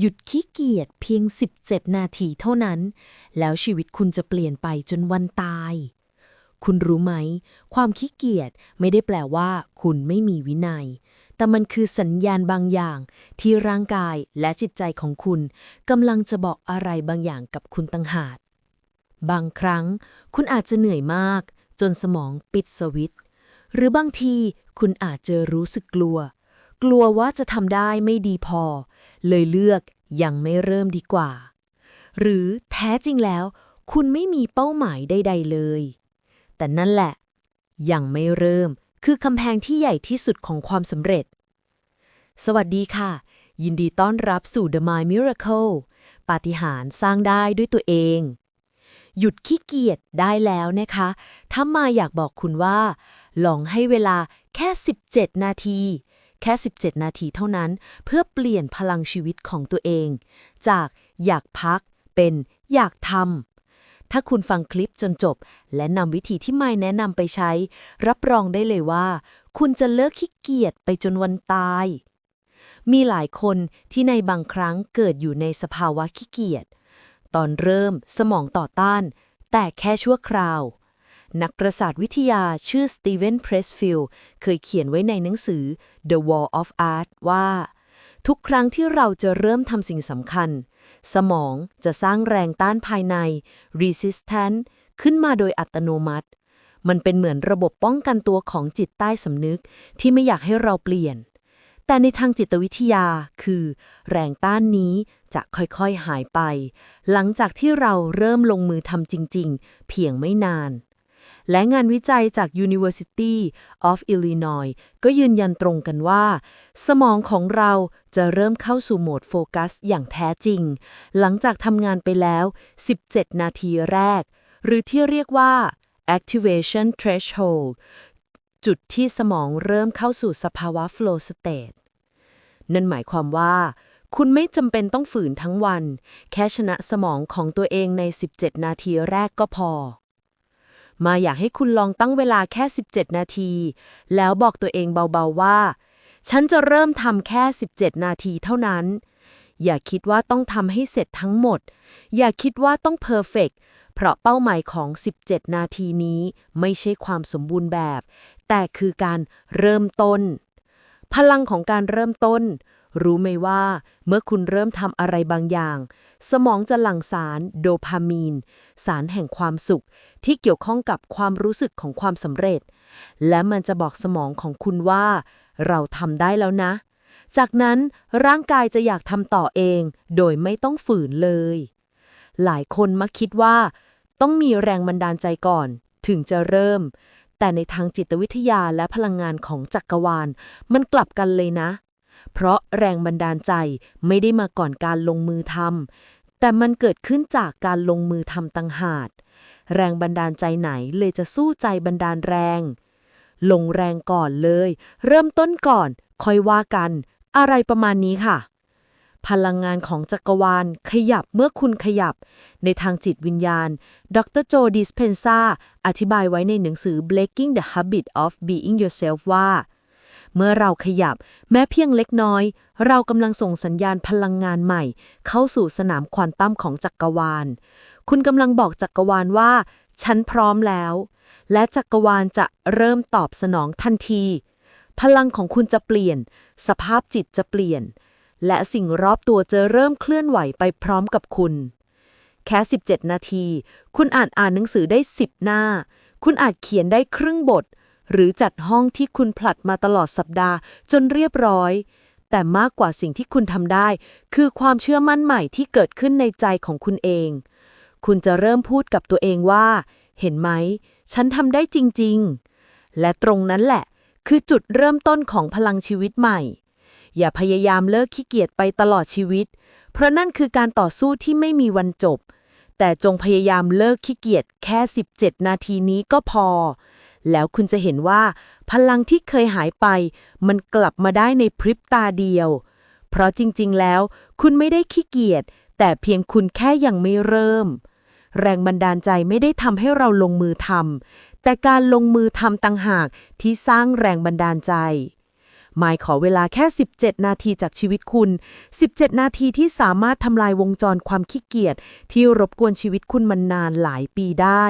หยุดขี้เกียจเพียง 17 นาทีเท่านั้น แล้วชีวิตคุณจะเปลี่ยนไปจนวันตาย คุณรู้ไหม ความขี้เกียจไม่ได้แปลว่า คุณไม่มีวินัย แต่มันคือสัญญาณบางอย่าง ที่ร่างกายและจิตใจของคุณกำลังจะบอกอะไรบางอย่างกับคุณตั้งหากบางครั้ง คุณอาจจะเหนื่อยมาก จนสมองปิดสวิตช์หรือบางทีคุณอาจจะรู้สึกกลัว กลัวว่าจะทำได้ไม่ดีพอ เลยเลือกยังไม่เริ่มดีกว่า หรือแท้จริงแล้ว คุณไม่มีเป้าหมายใด ๆเลย แต่นั่นแหละ ยังไม่เริ่มคือคำแพงที่ใหญ่ที่สุดของความสำเร็จ สวัสดีค่ะ ยินดีต้อนรับสู่ The My Miracle ปาฏิหาริย์สร้างได้ด้วยตัวเอง หยุดขี้เกียจได้แล้วนะคะ ถ้ามาอยากบอกคุณว่า ลองให้เวลาแค่ 17 นาที แค่ 17 นาทีเท่านั้น เพื่อเปลี่ยนพลังชีวิตของตัวเอง จากอยากพักเป็นอยากทำถ้าคุณฟังคลิปจนจบ และนำวิธีที่ไม่แนะนำไปใช้ รับรองได้เลยว่า คุณจะเลิกขี้เกียจไปจนวันตาย มีหลายคนที่ในบางครั้งเกิดอยู่ในสภาวะขี้เกียจตอนเริ่มสมองต่อต้าน แต่แค่ชั่วคราว นักประสาทวิทยาชื่อสตีเวนเพรสฟิลด์เคยเขียนไว้ในหนังสือ The Wall of Art ว่า ทุกครั้งที่เราจะเริ่มทำสิ่งสำคัญ สมองจะสร้างแรงต้านภายใน resistance ขึ้นมาโดยอัตโนมัติ มันเป็นเหมือนระบบป้องกันตัวของจิตใต้สำนึกที่ไม่อยากให้เราเปลี่ยน แต่ในทางจิตวิทยาคือ แรงต้านนี้จะค่อยๆหายไป หลังจากที่เราเริ่มลงมือทำจริง ๆ เพียงไม่นาน และงานวิจัยจาก University of Illinois ก็ยืนยันตรงกันว่า สมองของเราจะเริ่มเข้าสู่โหมดโฟกัสอย่างแท้จริง หลังจากทำงานไปแล้ว 17 นาทีแรก หรือที่เรียกว่า activation threshold จุดที่สมองเริ่มเข้าสู่สภาวะ flow state นั่นหมายความว่าคุณไม่จำเป็นต้องฝืนทั้งวัน แค่ชนะสมองของตัวเองใน 17 นาทีแรกก็พอ มาอยากให้คุณลองตั้งเวลาแค่ 17 นาที แล้วบอกตัวเองเบาๆว่า ฉันจะเริ่มทำแค่ 17 นาทีเท่านั้น อย่าคิดว่าต้องทำให้เสร็จทั้งหมด อย่าคิดว่าต้องเพอร์เฟกเพราะเป้าหมายของ 17 นาทีนี้ไม่ใช่ความสมบูรณ์แบบ แต่คือการเริ่มต้น พลังของการเริ่มต้น รู้ไหมว่า เมื่อคุณเริ่มทำอะไรบางอย่าง สมองจะหลั่งสารโดพามีน สารแห่งความสุข ที่เกี่ยวข้องกับความรู้สึกของความสำเร็จ และมันจะบอกสมองของคุณว่า เราทำได้แล้วนะ จากนั้นร่างกายจะอยากทำต่อเอง โดยไม่ต้องฝืนเลย หลายคนมักคิดว่า ต้องมีแรงบันดาลใจก่อน ถึงจะเริ่มแต่ในทางจิตวิทยาและพลังงานของจักรวาล มันกลับกันเลยนะ เพราะแรงบันดาลใจไม่ได้มาก่อนการลงมือทำแต่มันเกิดขึ้นจากการลงมือทำตังหากแรงบันดาลใจไหนเลยจะสู้ใจบันดาลแรง ลงแรงก่อนเลย เริ่มต้นก่อน ค่อยว่ากัน อะไรประมาณนี้ค่ะ พลังงานของจักรวาลขยับเมื่อคุณขยับ ในทางจิตวิญญาณ ดรโจดิสเพนซาอธิบายไว้ในหนังสือ Breaking the Habit of Being Yourself ว่า เมื่อเราขยับ แม้เพียงเล็กน้อย เรากำลังส่งสัญญาณพลังงานใหม่ เข้าสู่สนามควอนตัมของจักรวาล คุณกำลังบอกจักรวาลว่า ฉันพร้อมแล้ว และจักรวาลจะเริ่มตอบสนองทันที พลังของคุณจะเปลี่ยน สภาพจิตจะเปลี่ยน และสิ่งรอบตัวจะเริ่มเคลื่อนไหวไปพร้อมกับคุณแค่ 17 นาที คุณอ่านอ่านหนังสือได้ 10 หน้า คุณอาจเขียนได้ครึ่งบท หรือจัดห้องที่คุณผลัดมาตลอดสัปดาห์จนเรียบร้อย แต่มากกว่าสิ่งที่คุณทำได้ คือความเชื่อมั่นใหม่ที่เกิดขึ้นในใจของคุณเอง คุณจะเริ่มพูดกับตัวเองว่า เห็นไหม ฉันทำได้จริง ๆ และตรงนั้นแหละ คือจุดเริ่มต้นของพลังชีวิตใหม่ อย่าพยายามเลิกขี้เกียจไปตลอดชีวิต เพราะนั่นคือการต่อสู้ที่ไม่มีวันจบแต่จงพยายามเลิกขี้เกียจแค่ 17 นาทีนี้ก็พอ แล้วคุณจะเห็นว่า พลังที่เคยหายไป มันกลับมาได้ในพริบตาเดียว เพราะจริง ๆ แล้ว คุณไม่ได้ขี้เกียจแต่เพียงคุณแค่ยังไม่เริ่ม แรงบันดาลใจไม่ได้ทำให้เราลงมือทำแต่การลงมือทำต่างหากที่สร้างแรงบันดาลใจหมายขอเวลาแค่ 17 นาทีจากชีวิตคุณ 17 นาทีที่สามารถทำลายวงจรความขี้เกียจที่รบกวนชีวิตคุณมานานหลายปีได้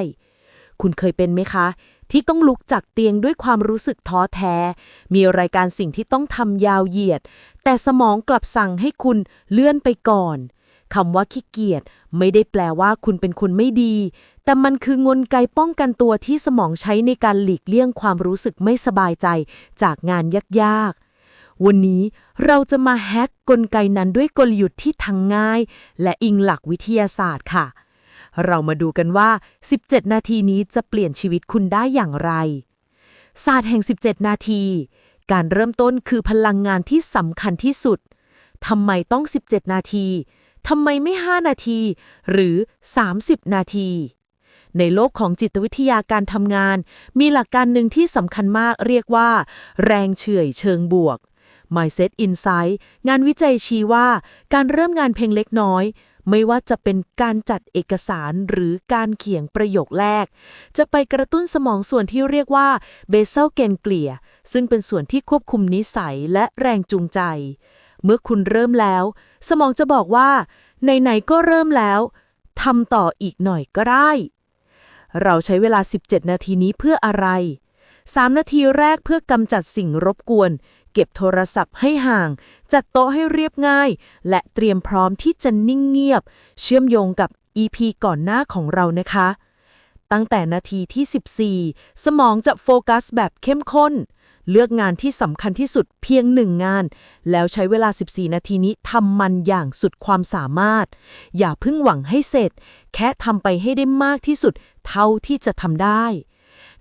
คุณเคยเป็นไหมคะ ที่ต้องลุกจากเตียงด้วยความรู้สึกท้อแท้ มีรายการสิ่งที่ต้องทำยาวเหยียด แต่สมองกลับสั่งให้คุณเลื่อนไปก่อนคำว่าขี้เกียจไม่ได้แปลว่าคุณเป็นคนไม่ดี แต่มันคืองนไกป้องกันตัวที่สมองใช้ในการหลีกเลี่ยงความรู้สึกไม่สบายใจจากงานยากๆ วันนี้เราจะมาแฮกกลไกนั้นด้วยกลยุทธ์ที่ทั้งง่าย และอิงหลักวิทยาศาสตร์ค่ะ เรามาดูกันว่า 17 นาทีนี้จะเปลี่ยนชีวิตคุณได้อย่างไร ศาสตร์แห่ง 17 นาที การเริ่มต้นคือพลังงานที่สำคัญที่สุดทำไมต้อง 17 นาทีทำไมไม่ 5 นาที หรือ 30 นาที ในโลกของจิตวิทยาการทำงาน มีหลักการหนึ่งที่สำคัญมากเรียกว่า แรงเฉื่อยเชิงบวก Mindset Insight งานวิจัยชี้ว่า การเริ่มงานเพียงเล็กน้อย ไม่ว่าจะเป็นการจัดเอกสารหรือการเขียนประโยคแรก จะไปกระตุ้นสมองส่วนที่เรียกว่าเบเซลเกนเกลีย ซึ่งเป็นส่วนที่ควบคุมนิสัยและแรงจูงใจ เมื่อคุณเริ่มแล้ว สมองจะบอกว่าไหนๆก็เริ่มแล้วทำต่ออีกหน่อยก็ได้ เราใช้เวลา 17 นาทีนี้เพื่ออะไร 3 นาทีแรกเพื่อกำจัดสิ่งรบกวน เก็บโทรศัพท์ให้ห่าง จัดโต๊ะให้เรียบง่าย และเตรียมพร้อมที่จะนิ่งเงียบ เชื่อมโยงกับ EP ก่อนหน้าของเรานะคะ ตั้งแต่นาทีที่ 14 สมองจะโฟกัสแบบเข้มข้น เลือกงานที่สำคัญที่สุดเพียงหนึ่งงาน แล้วใช้เวลา 14 นาทีนี้ทำมันอย่างสุดความสามารถ อย่าเพิ่งหวังให้เสร็จ แค่ทำไปให้ได้มากที่สุดเท่าที่จะทำได้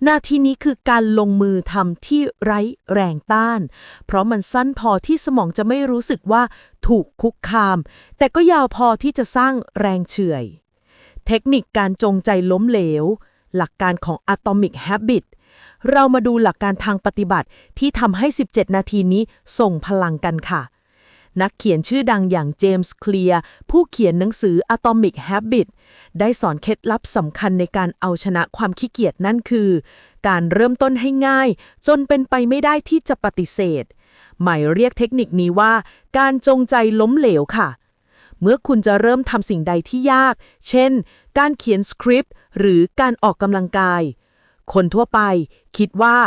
นาทีนี้คือการลงมือทำที่ไร้แรงต้าน เพราะมันสั้นพอที่สมองจะไม่รู้สึกว่าถูกคุกคาม แต่ก็ยาวพอที่จะสร้างแรงเฉื่อย เทคนิคการจงใจล้มเหลว หลักการของ Atomic Habit เรามาดูหลักการทางปฏิบัติที่ทำให้ 17 นาทีนี้ส่งพลังกันค่ะ นักเขียนชื่อดังอย่างเจมส์เคลียร์ผู้เขียนหนังสือ Atomic Habit ได้สอนเคล็ดลับสำคัญในการเอาชนะความขี้เกียจนั่นคือ การเริ่มต้นให้ง่าย จนเป็นไปไม่ได้ที่จะปฏิเสธ หมายเรียกเทคนิคนี้ว่า การจงใจล้มเหลวค่ะ เมื่อคุณจะเริ่มทำสิ่งใดที่ยาก เช่น การเขียนสคริปต์หรือการออกกำลังกายคนทั่วไป คิดว่า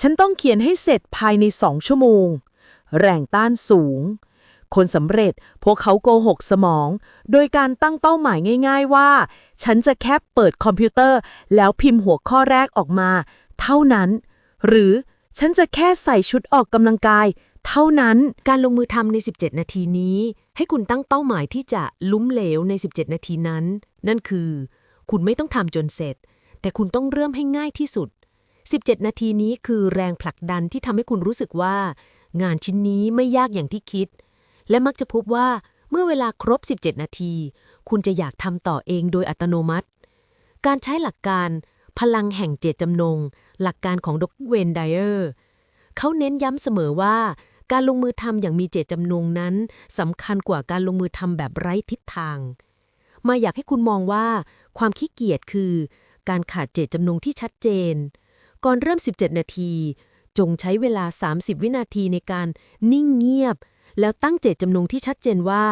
ฉันต้องเขียนให้เสร็จภายในสองชั่วโมง แรงต้านสูง คนสำเร็จ พวกเขาโกหกสมอง โดยการตั้งเป้าหมายง่าย ๆว่า ฉันจะแค่เปิดคอมพิวเตอร์ แล้วพิมพ์หัวข้อแรกออกมา เท่านั้น หรือฉันจะแค่ใส่ชุดออกกำลังกาย เท่านั้น การลงมือทำใน 17 นาทีนี้ ให้คุณตั้งเป้าหมายที่จะลุ้มเหลวใน 17 นาทีนั้น นั่นคือ คุณไม่ต้องทำจนเสร็จ แต่คุณต้องเริ่มให้ง่ายที่สุด 17 นาทีนี้คือแรงผลักดันที่ทำให้คุณรู้สึกว่า งานชิ้นนี้ไม่ยากอย่างที่คิด และมักจะพบว่าเมื่อเวลาครบ 17 นาที คุณจะอยากทำต่อเองโดยอัตโนมัติ การใช้หลักการ พลังแห่งเจตจำนง หลักการของดรเวนไดเออร์เขาเน้นย้ำเสมอว่า การลงมือทำอย่างมีเจตจำนงนั้นสำคัญกว่าการลงมือทำแบบไร้ทิศทาง มาอยากให้คุณมองว่า ความขี้เกียจคือ การขาดเจตจำนงที่ชัดเจน ก่อนเริ่ม 17 นาที จงใช้เวลา 30 วินาทีในการนิ่งเงียบ แล้วตั้งเจตจำนงที่ชัดเจนว่า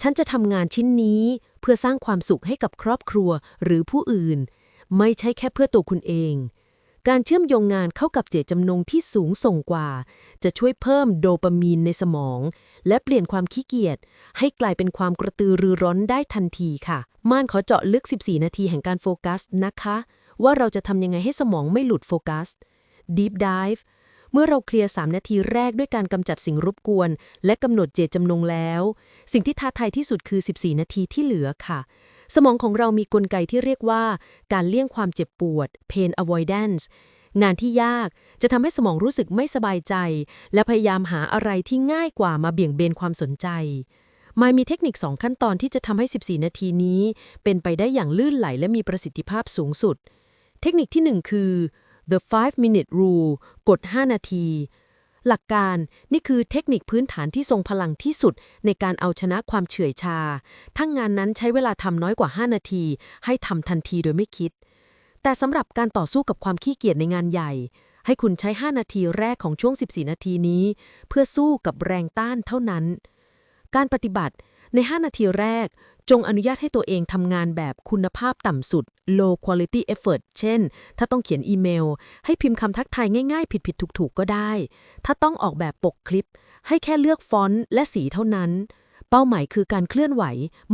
ฉันจะทำงานชิ้นนี้เพื่อสร้างความสุขให้กับครอบครัวหรือผู้อื่น ไม่ใช่แค่เพื่อตัวคุณเอง การเชื่อมโยงงานเข้ากับเจตจำนงที่สูงส่งกว่า จะช่วยเพิ่มโดปามีนในสมอง และเปลี่ยนความขี้เกียจให้กลายเป็นความกระตือรือร้นได้ทันทีค่ะ ม่านขอเจาะลึก 14 นาทีแห่งการโฟกัสนะคะ ว่าเราจะทำยังไงให้สมองไม่หลุดโฟกัส Deep Dive เมื่อเราเคลียร์ 3 นาทีแรกด้วยการกำจัดสิ่งรบกวน และกำหนดเจตจำนงแล้ว สิ่งที่ท้าทายที่สุดคือ 14 นาทีที่เหลือค่ะ สมองของเรามีกลไกที่เรียกว่า การเลี่ยงความเจ็บปวด pain avoidance งานที่ยากจะทำให้สมองรู้สึกไม่สบายใจ และพยายามหาอะไรที่ง่ายกว่ามาเบี่ยงเบนความสนใจมายมีเทคนิค 2 ขั้นตอนที่จะทำให้ 14 นาทีนี้ เป็นไปได้อย่างลื่นไหลและมีประสิทธิภาพสูงสุด เทคนิคที่ 1 คือ the 5 minute rule กด5นาที หลักการนี่คือเทคนิคพื้นฐานที่ทรงพลังที่สุด ในการเอาชนะความเฉื่อยชา ทั้งงานนั้นใช้เวลาทำน้อยกว่า 5 นาที ให้ทำทันทีโดยไม่คิด แต่สำหรับการต่อสู้กับความขี้เกียจในงานใหญ่ ให้คุณใช้ 5 นาทีแรกของช่วง 14 นาทีนี้ เพื่อสู้กับแรงต้านเท่านั้น การปฏิบัติ ใน 5 นาทีแรก จงอนุญาตให้ตัวเองทำงานแบบคุณภาพต่ำสุด low quality effort เช่น ถ้าต้องเขียนอีเมล ให้พิมพ์คำทักทายง่ายๆ ผิดๆ ถูกๆ ก็ได้ ถ้าต้องออกแบบปกคลิป ให้แค่เลือกฟอนต์และสีเท่านั้น เป้าหมายคือการเคลื่อนไหว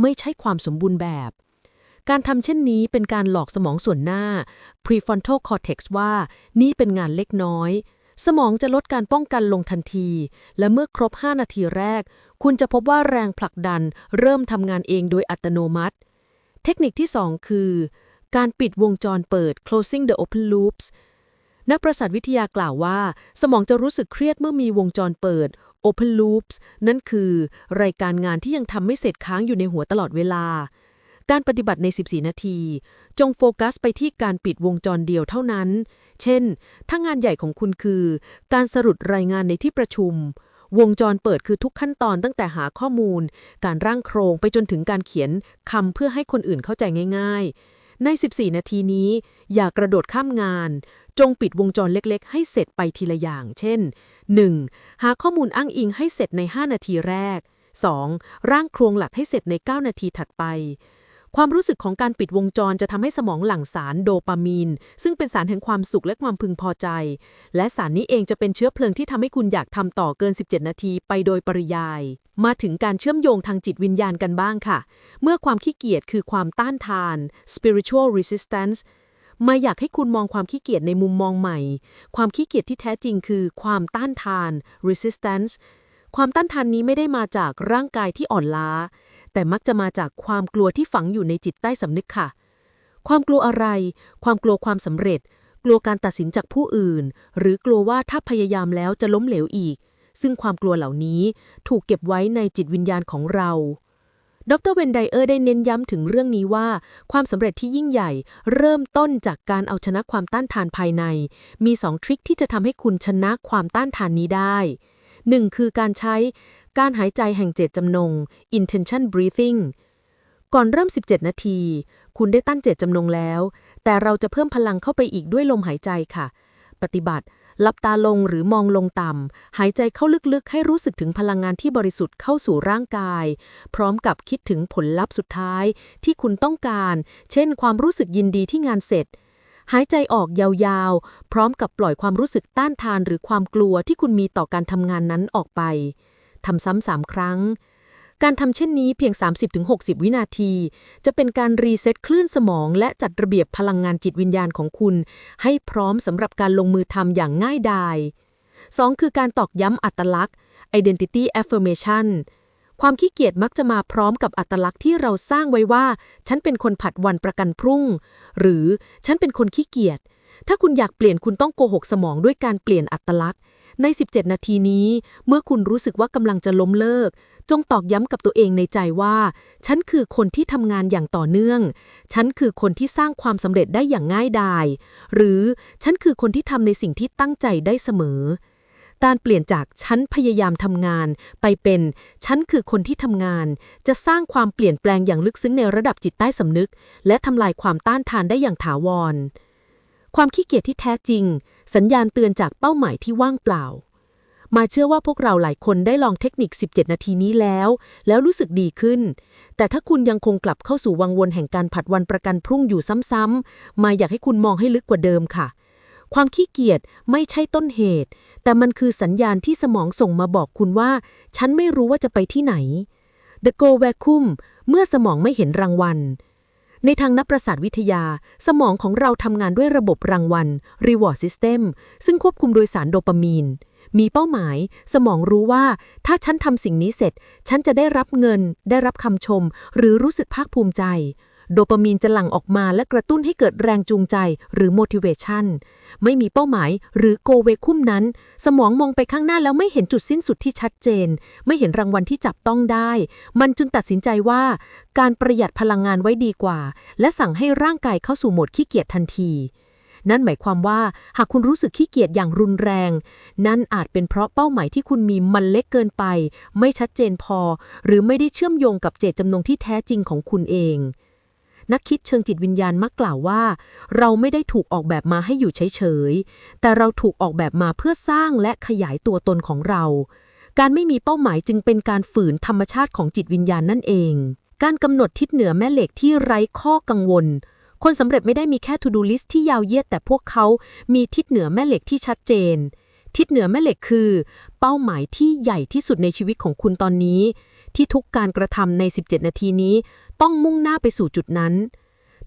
ไม่ใช่ความสมบูรณ์แบบการทำเช่นนี้เป็นการหลอกสมองส่วนหน้า prefrontal cortex ว่านี่เป็นงานเล็กน้อย สมองจะลดการป้องกันลงทันที และเมื่อครบ 5 นาทีแรก คุณจะพบว่าแรงผลักดันเริ่มทำงานเองโดยอัตโนมัติ เทคนิคที่ 2 คือ การปิดวงจรเปิด closing the open loops นักประสาทวิทยากล่าวว่า สมองจะรู้สึกเครียดเมื่อมีวงจรเปิด open loops นั่นคือ รายการงานที่ยังทำไม่เสร็จค้างอยู่ในหัวตลอดเวลา การปฏิบัติใน 14 นาที จงโฟกัสไปที่การปิดวงจรเดียวเท่านั้น เช่น ถ้างานใหญ่ของคุณคือ การสรุปรายงานในที่ประชุม วงจรเปิดคือทุกขั้นตอนตั้งแต่หาข้อมูล การร่างโครงไปจนถึงการเขียนคำเพื่อให้คนอื่นเข้าใจง่าย ๆ ใน 14 นาทีนี้ อย่ากระโดดข้ามงาน จงปิดวงจรเล็กๆ ให้เสร็จไปทีละอย่าง เช่น 1. หาข้อมูลอ้างอิงให้เสร็จใน 5 นาทีแรก 2. ร่างโครงหลักให้เสร็จใน 9 นาทีถัดไป ความรู้สึกของการปิดวงจรจะทำให้สมองหลั่งสารโดปามีน ซึ่งเป็นสารแห่งความสุขและความพึงพอใจ และสารนี้เองจะเป็นเชื้อเพลิงที่ทำให้คุณอยากทำต่อเกิน 17 นาทีไปโดยปริยาย มาถึงการเชื่อมโยงทางจิตวิญญาณกันบ้างค่ะ เมื่อความขี้เกียจคือความต้านทาน spiritual resistance มาอยากให้คุณมองความขี้เกียจในมุมมองใหม่ ความขี้เกียจที่แท้จริงคือความต้านทาน resistance ความต้านทานนี้ไม่ได้มาจากร่างกายที่อ่อนล้า แต่มักจะมาจากความกลัวที่ฝังอยู่ในจิตใต้สำนึกค่ะ ความกลัวอะไร ความกลัวความสำเร็จ กลัวการตัดสินจากผู้อื่น หรือกลัวว่าถ้าพยายามแล้วจะล้มเหลวอีก ซึ่งความกลัวเหล่านี้ถูกเก็บไว้ในจิตวิญญาณของเราดรเวนไดเออร์ได้เน้นย้ำถึงเรื่องนี้ว่า ความสำเร็จที่ยิ่งใหญ่ เริ่มต้นจากการเอาชนะความต้านทานภายใน มีสองทริคที่จะทำให้คุณชนะความต้านทานนี้ได้ หนึ่งคือการใช้การหายใจแห่งเจตจำนง intention breathing ก่อนเริ่ม 17 นาที คุณได้ตั้งเจตจำนงแล้ว แต่เราจะเพิ่มพลังเข้าไปอีกด้วยลมหายใจค่ะ ปฏิบัติหลับตาลงหรือมองลงต่ำ หายใจเข้าลึกๆ ให้รู้สึกถึงพลังงานที่บริสุทธิ์เข้าสู่ร่างกาย พร้อมกับคิดถึงผลลัพธ์สุดท้ายที่คุณต้องการ เช่น ความรู้สึกยินดีที่งานเสร็จ หายใจออกยาวๆ พร้อมกับปล่อยความรู้สึกต้านทานหรือความกลัวที่คุณมีต่อการทำงานนั้นออกไปทำซ้ำสามครั้ง การทำเช่นนี้เพียง 30-60 วินาที จะเป็นการรีเซ็ตคลื่นสมอง และจัดระเบียบพลังงานจิตวิญญาณของคุณ ให้พร้อมสำหรับการลงมือทำอย่างง่ายดาย 2. คือการตอกย้ำอัตลักษณ์ identity affirmation ความขี้เกียจมักจะมาพร้อมกับอัตลักษณ์ที่เราสร้างไว้ว่า ฉันเป็นคนผัดวันประกันพรุ่ง หรือฉันเป็นคนขี้เกียจ ถ้าคุณอยากเปลี่ยนคุณต้องโกหกสมองด้วยการเปลี่ยนอัตลักษณ์ ใน 17 นาทีนี้ เมื่อคุณรู้สึกว่ากำลังจะล้มเลิก จงตอกย้ำกับตัวเองในใจว่า ฉันคือคนที่ทำงานอย่างต่อเนื่อง ฉันคือคนที่สร้างความสำเร็จได้อย่างง่ายดาย หรือฉันคือคนที่ทำในสิ่งที่ตั้งใจได้เสมอ การเปลี่ยนจากฉันพยายามทำงาน ไปเป็นฉันคือคนที่ทำงาน จะสร้างความเปลี่ยนแปลงอย่างลึกซึ้งในระดับจิตใต้สำนึก และทำลายความต้านทานได้อย่างถาวร ความขี้เกียจที่แท้จริง สัญญาณเตือนจากเป้าหมายที่ว่างเปล่า มาเชื่อว่าพวกเราหลายคนได้ลองเทคนิค 17 นาทีนี้แล้ว แล้วรู้สึกดีขึ้น แต่ถ้าคุณยังคงกลับเข้าสู่วังวนแห่งการผัดวันประกันพรุ่งอยู่ซ้ำๆมาอยากให้คุณมองให้ลึกกว่าเดิมค่ะ ความขี้เกียจไม่ใช่ต้นเหตุ แต่มันคือสัญญาณที่สมองส่งมาบอกคุณว่า ฉันไม่รู้ว่าจะไปที่ไหน The Go Vacuum เมื่อสมองไม่เห็นรางวัล ในทางนักประสาทวิทยา สมองของเราทำงานด้วยระบบรางวัล Reward System ซึ่งควบคุมโดยสารโดปามีน มีเป้าหมาย สมองรู้ว่า ถ้าฉันทำสิ่งนี้เสร็จ ฉันจะได้รับเงิน ได้รับคำชม หรือรู้สึกภาคภูมิใจ โดปามีนจะหลั่งออกมาและกระตุ้นให้เกิดแรงจูงใจหรือ motivation ไม่มีเป้าหมายหรือ go v a c u m นั้น สมองมองไปข้างหน้าแล้วไม่เห็นจุดสิ้นสุดที่ชัดเจน ไม่เห็นรางวัลที่จับต้องได้ มันจึงตัดสินใจว่าการประหยัดพลังงานไว้ดีกว่า และสั่งให้ร่างกายเข้าสู่โหมดขี้เกียจทันทีนั่นหมายความว่าหากคุณรู้สึกขี้เกียจอย่างรุนแรง นั่นอาจเป็นเพราะเป้าหมายที่คุณมีมันเล็กเกินไป ไม่ชัดเจนพอ หรือไม่ได้เชื่อมโยงกับเจตจำนงที่แท้จริงของคุณเอง นักคิดเชิงจิตวิญญาณมักกล่าวว่า เราไม่ได้ถูกออกแบบมาให้อยู่เฉยๆ แต่เราถูกออกแบบมาเพื่อสร้างและขยายตัวตนของเรา การไม่มีเป้าหมายจึงเป็นการฝืนธรรมชาติของจิตวิญญาณนั่นเอง การกำหนดทิศเหนือแม่เหล็กที่ไร้ข้อกังวล คนสำเร็จไม่ได้มีแค่ to do list ที่ยาวเยียดแต่พวกเขามีทิศเหนือแม่เหล็กที่ชัดเจน ทิศเหนือแม่เหล็กคือ เป้าหมายที่ใหญ่ที่สุดในชีวิตของคุณตอนนี้ ที่ทุกการกระทำใน 17 นาทีนี้ ต้องมุ่งหน้าไปสู่จุดนั้น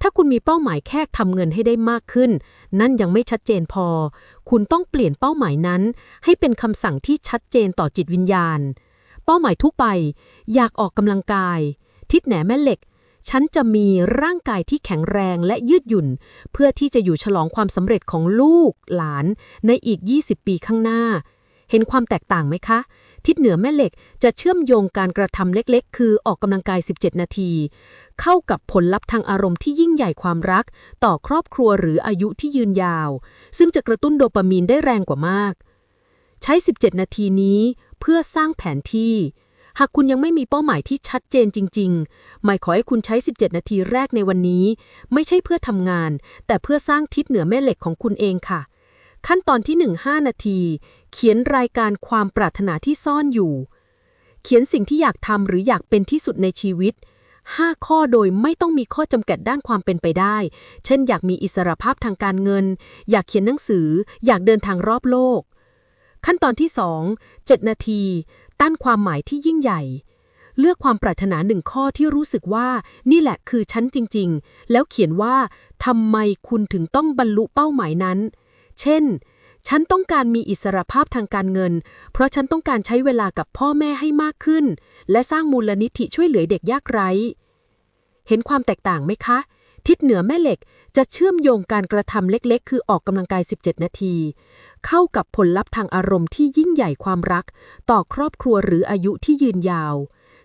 ถ้าคุณมีเป้าหมายแค่ทำเงินให้ได้มากขึ้น นั่นยังไม่ชัดเจนพอ คุณต้องเปลี่ยนเป้าหมายนั้น ให้เป็นคำสั่งที่ชัดเจนต่อจิตวิญญาณ เป้าหมายทุกไป อยากออกกำลังกาย ทิศแหนแม่เหล็กฉันจะมีร่างกายที่แข็งแรงและยืดหยุ่น เพื่อที่จะอยู่ฉลองความสำเร็จของลูกหลานในอีก 20 ปีข้างหน้า เห็นความแตกต่างไหมคะ ทิศเหนือแม่เหล็กจะเชื่อมโยงการกระทำเล็กๆ คือออกกำลังกาย 17 นาที เข้ากับผลลัพธ์ทางอารมณ์ที่ยิ่งใหญ่ความรัก ต่อครอบครัวหรืออายุที่ยืนยาว ซึ่งจะกระตุ้นโดปามีนได้แรงกว่ามาก ใช้ 17 นาทีนี้เพื่อสร้างแผนที่หากคุณยังไม่มีเป้าหมายที่ชัดเจนจริงๆไม่ขอให้คุณใช้ 17 นาทีแรกในวันนี้ ไม่ใช่เพื่อทำงาน แต่เพื่อสร้างทิศเหนือแม่เหล็กของคุณเองค่ะ ขั้นตอนที่ 1 5 นาที เขียนรายการความปรารถนาที่ซ่อนอยู่ เขียนสิ่งที่อยากทำหรืออยากเป็นที่สุดในชีวิต 5 ข้อโดยไม่ต้องมีข้อจำกัดด้านความเป็นไปได้ เช่น อยากมีอิสรภาพทางการเงิน อยากเขียนหนังสือ อยากเดินทางรอบโลก ขั้นตอนที่ 2 7 นาที ตั้นความหมายที่ยิ่งใหญ่ เลือกความปรารถนาหนึ่งข้อที่รู้สึกว่า นี่แหละคือฉันจริง ๆ แล้วเขียนว่าทำไมคุณถึงต้องบรรลุเป้าหมายนั้น เช่น ฉันต้องการมีอิสรภาพทางการเงิน เพราะฉันต้องการใช้เวลากับพ่อแม่ให้มากขึ้น และสร้างมูลนิธิช่วยเหลือเด็กยากไร้ เห็นความแตกต่างไหมคะ ทิศเหนือแม่เหล็กจะเชื่อมโยงการกระทำเล็กๆ คือออกกำลังกาย 17 นาที เข้ากับผลลัพธ์ทางอารมณ์ที่ยิ่งใหญ่ความรัก ต่อครอบครัวหรืออายุที่ยืนยาว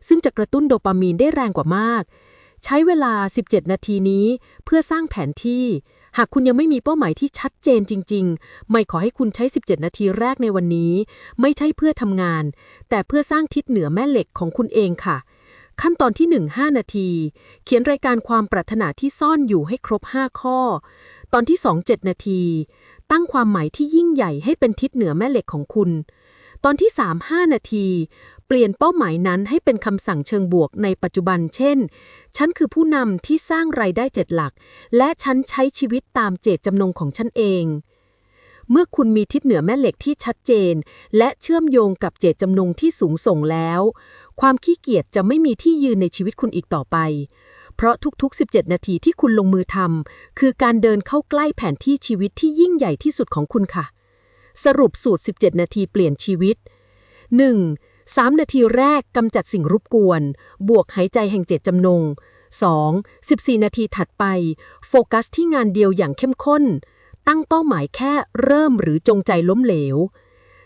ซึ่งจะกระตุ้นโดปามีนได้แรงกว่ามาก ใช้เวลา 17 นาทีนี้เพื่อสร้างแผนที่ หากคุณยังไม่มีเป้าหมายที่ชัดเจนจริง ๆ ไม่ขอให้คุณใช้ 17 นาทีแรกในวันนี้ ไม่ใช่เพื่อทำงาน แต่เพื่อสร้างทิศเหนือแม่เหล็กของคุณเองค่ะ ขั้นตอนที่ 1 5 นาที เขียนรายการความปรารถนาที่ซ่อนอยู่ให้ครบ 5 ข้อ ตอนที่ 2 7 นาที ตั้งความหมายที่ยิ่งใหญ่ให้เป็นทิศเหนือแม่เหล็กของคุณ ตอนที่ 3 5 นาที เปลี่ยนเป้าหมายนั้นให้เป็นคำสั่งเชิงบวกในปัจจุบันเช่น ฉันคือผู้นำที่สร้างรายได้เจ็ดหลัก และฉันใช้ชีวิตตามเจตจำนงของฉันเอง เมื่อคุณมีทิศเหนือแม่เหล็กที่ชัดเจน และเชื่อมโยงกับเจตจำนงที่สูงส่งแล้ว ความขี้เกียจจะไม่มีที่ยืนในชีวิตคุณอีกต่อไปเพราะทุกๆ 17 นาทีที่คุณลงมือทำคือการเดินเข้าใกล้แผนที่ชีวิตที่ยิ่งใหญ่ที่สุดของคุณค่ะ สรุปสูตร 17 นาทีเปลี่ยนชีวิต 1. 3 นาทีแรกกำจัดสิ่งรบกวน บวกหายใจแห่งเจตจำนง 2. 14 นาทีถัดไป โฟกัสที่งานเดียวอย่างเข้มข้น ตั้งเป้าหมายแค่เริ่มหรือจงใจล้มเหลว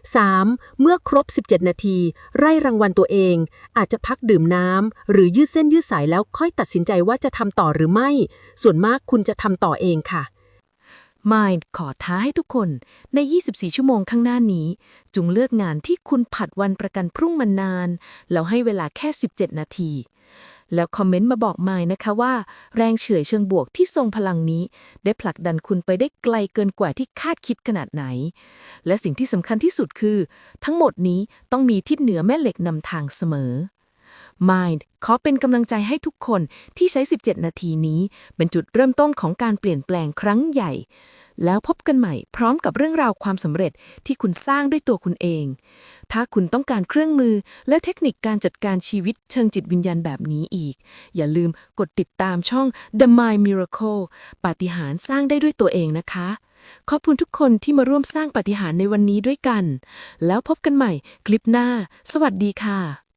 3. เมื่อครบ 17 นาที ไร่รางวัลตัวเอง อาจจะพักดื่มน้ำหรือยืดเส้นยืดสายแล้วค่อยตัดสินใจว่าจะทำต่อหรือไม่ ส่วนมากคุณจะทำต่อเองค่ะ Mind ขอท้าให้ทุกคนใน 24 ชั่วโมงข้างหน้านี้ จงเลือกงานที่คุณผัดวันประกันพรุ่งมานาน แล้วให้เวลาแค่ 17 นาที แล้วคอมเมนต์มาบอก Mind นะคะว่า แรงเฉื่อยเชิงบวกที่ทรงพลังนี้ ได้ผลักดันคุณไปได้ไกลเกินกว่าที่คาดคิดขนาดไหน และสิ่งที่สำคัญที่สุดคือ ทั้งหมดนี้ต้องมีทิศเหนือแม่เหล็กนำทางเสมอ Mind ขอเป็นกำลังใจให้ทุกคนที่ใช้ 17 นาทีนี้ เป็นจุดเริ่มต้นของการเปลี่ยนแปลงครั้งใหญ่ แล้วพบกันใหม่พร้อมกับเรื่องราวความสำเร็จที่คุณสร้างด้วยตัวคุณเอง ถ้าคุณต้องการเครื่องมือและเทคนิคการจัดการชีวิตเชิงจิตวิญญาณแบบนี้อีก อย่าลืมกดติดตามช่อง The Mind Miracle ปาฏิหาริย์สร้างได้ด้วยตัวเองนะคะขอบคุณทุกคนที่มาร่วมสร้างปาฏิหาริย์ในวันนี้ด้วยกัน แล้วพบกันใหม่คลิปหน้า สวัสดีค่ะ